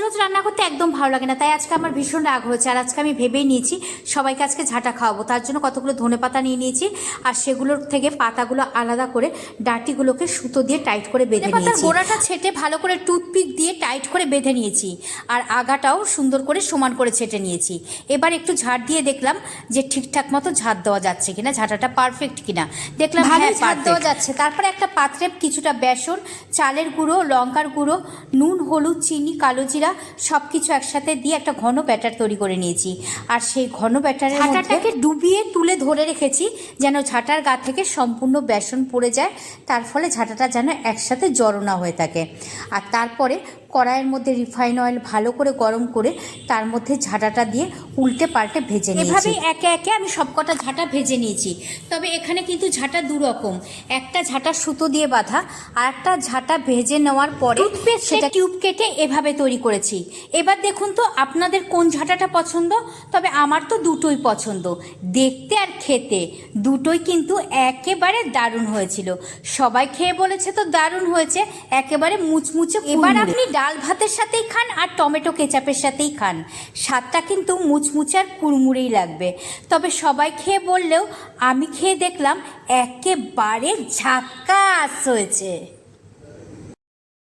রোজ রান্না করতে একদম ভালো লাগে না তাই আজকে আমার ভীষণ রাগ হয়েছে আর আজকে আমি ভেবেই নিয়েছি সবাইকে আজকে ঝাঁটা খাওয়াবো। তার জন্য কতগুলো ধনে পাতা নিয়ে নিয়েছি আর সেগুলোর থেকে পাতাগুলো আলাদা করে ডাটিগুলোকে সুতো দিয়ে টাইট করে বেঁধে নিয়েছি। গোড়াটা ছেটে ভালো করে টুথপিক টাইট করে বেঁধে নিয়েছি। আর আগাটাও সুন্দর করে সমান করে ছেটে নিয়েছি। এবার একটু ঝাড় দিয়ে দেখলাম যে ঠিকঠাক মতো ঝাড় দেওয়া যাচ্ছে কিনা ঝাঁটাটা পারফেক্ট কিনা। দেখলাম হ্যাঁ ঝাড় দেওয়া যাচ্ছে। তারপরে একটা পাত্রে কিছুটা বেসন চালের গুঁড়ো লঙ্কার গুঁড়ো নুন হলুদ চিনি কালো জিরা সব কিছু একসাথে দিয়ে একটা ঘন ব্যাটার তৈরি করে নিয়েছি। আর সেই ঘন ব্যাটারের ঝাঁটাটাকে ডুবিয়ে তুলে ধরে রেখেছি যেন ঝাঁটার গা থেকে সম্পূর্ণ বেসন পড়ে যায়। তার ফলে ঝাঁটাটা যেন একসাথে জড়ো না হয়ে থাকে। আর তারপরে কড়াইয়ের মধ্যে রিফাইন অয়েল ভালো করে গরম করে তার মধ্যে ঝাঁটাটা দিয়ে উল্টে পাল্টে ভেজে নিয়েছি। এভাবেই একে একে আমি সবকটা ঝাঁটা ভেজে নিয়েছি। তবে এখানে কিন্তু ঝাঁটা দু রকম একটা ঝাঁটা সুতো দিয়ে বাঁধা আর একটা ঝাঁটা ভেজে নেওয়ার পরে সেটা টিউব কেটে এভাবে তৈরি করেছি। এবার দেখুন তো আপনাদের কোন ঝাঁটাটা পছন্দ? তবে আমার তো দুটোই পছন্দ। দেখতে আর খেতে দুটোই কিন্তু একেবারে দারুণ হয়েছিল। সবাই খেয়ে বলেছে তো দারুণ হয়েছে। একেবারে মুচমুচে এবার আপনি ডাল ভাতের সাথেই খান আর টমেটো কেচাপের সাথেই খান। স্বাদটা কিন্তু মুচমুচার কুড়মুড়েই লাগবে। তবে সবাই খেয়ে বললেও আমি খেয়ে দেখলাম একেবারে ঝাক্কাস হয়েছে।